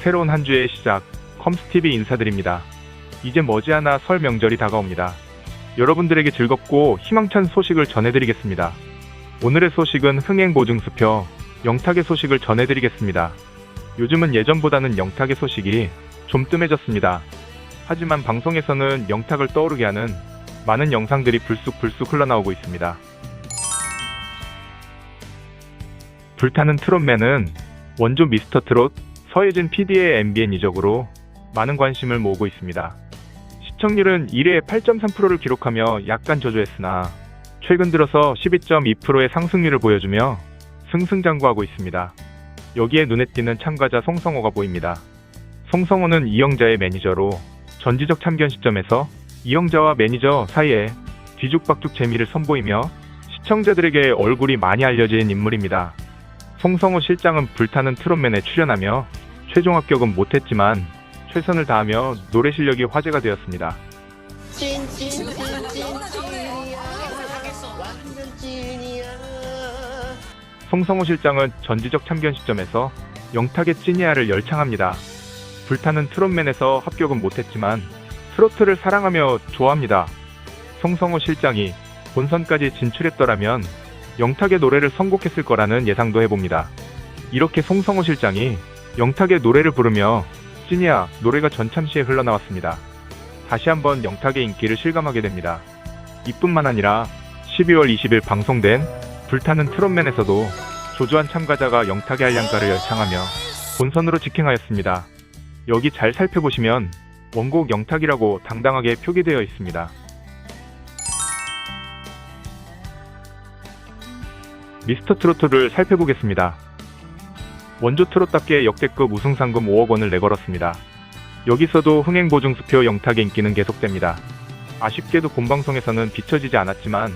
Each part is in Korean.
새로운 한 주의 시작, 컴스TV 인사드립니다. 이제 머지않아 설 명절이 다가옵니다. 여러분들에게 즐겁고 희망찬 소식을 전해드리겠습니다. 오늘의 소식은 흥행보증수표, 영탁의 소식을 전해드리겠습니다. 요즘은 예전보다는 영탁의 소식이 좀 뜸해졌습니다. 하지만 방송에서는 영탁을 떠오르게 하는 많은 영상들이 불쑥불쑥 흘러나오고 있습니다. 불타는 트롯맨은 원조 미스터 트롯 서예진 PD의 MBN 이적으로 많은 관심을 모으고 있습니다. 시청률은 1회에 8.3%를 기록하며 약간 저조했으나 최근 들어서 12.2%의 상승률을 보여주며 승승장구하고 있습니다. 여기에 눈에 띄는 참가자 송성호가 보입니다. 송성호는 이영자의 매니저로 전지적 참견 시점에서 이영자와 매니저 사이에 뒤죽박죽 재미를 선보이며 시청자들에게 얼굴이 많이 알려진 인물입니다. 송성호 실장은 불타는 트롯맨에 출연하며 최종 합격은 못했지만 최선을 다하며 노래 실력이 화제가 되었습니다. 송성호 실장은 전지적 참견 시점에서 영탁의 찐이야를 열창합니다. 불타는 트롯맨에서 합격은 못했지만 트로트를 사랑하며 좋아합니다. 송성호 실장이 본선까지 진출했더라면 영탁의 노래를 선곡했을 거라는 예상도 해봅니다. 이렇게 송성호 실장이 영탁의 노래를 부르며 찐이야 노래가 전참시에 흘러나왔습니다. 다시 한번 영탁의 인기를 실감하게 됩니다. 이뿐만 아니라 12월 20일 방송된 불타는 트롯맨에서도 조조한 참가자가 영탁의 한량가를 열창하며 본선으로 직행하였습니다. 여기 잘 살펴보시면 원곡 영탁이라고 당당하게 표기되어 있습니다. 미스터 트로트를 살펴보겠습니다. 원조 트롯답게 역대급 우승 상금 5억 원을 내걸었습니다. 여기서도 흥행 보증 수표 영탁의 인기는 계속됩니다. 아쉽게도 본방송에서는 비춰지지 않았지만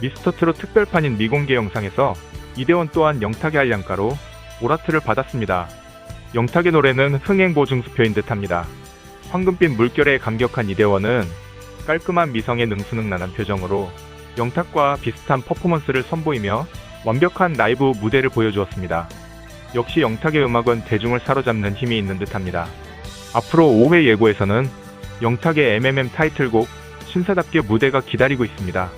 미스터 트롯 특별판인 미공개 영상에서 이대원 또한 영탁의 한량가로 오라트를 받았습니다. 영탁의 노래는 흥행 보증 수표인 듯합니다. 황금빛 물결에 감격한 이대원은 깔끔한 미성의 능수능란한 표정으로 영탁과 비슷한 퍼포먼스를 선보이며 완벽한 라이브 무대를 보여주었습니다. 역시 영탁의 음악은 대중을 사로잡는 힘이 있는 듯합니다. 앞으로 5회 예고에서는 영탁의 MMM 타이틀곡 신사답게 무대가 기다리고 있습니다.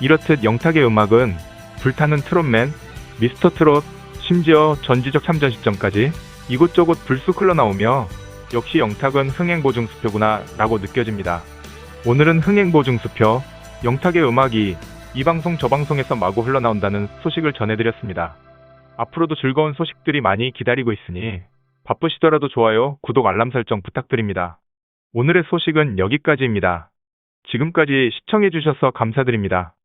이렇듯 영탁의 음악은 불타는 트롯맨, 미스터 트롯, 심지어 전지적 참전 시점까지 이곳저곳 불쑥 흘러나오며 역시 영탁은 흥행보증수표구나 라고 느껴집니다. 오늘은 흥행보증수표, 영탁의 음악이 이 방송 저 방송에서 마구 흘러나온다는 소식을 전해드렸습니다. 앞으로도 즐거운 소식들이 많이 기다리고 있으니 바쁘시더라도 좋아요, 구독, 알람 설정 부탁드립니다. 오늘의 소식은 여기까지입니다. 지금까지 시청해주셔서 감사드립니다.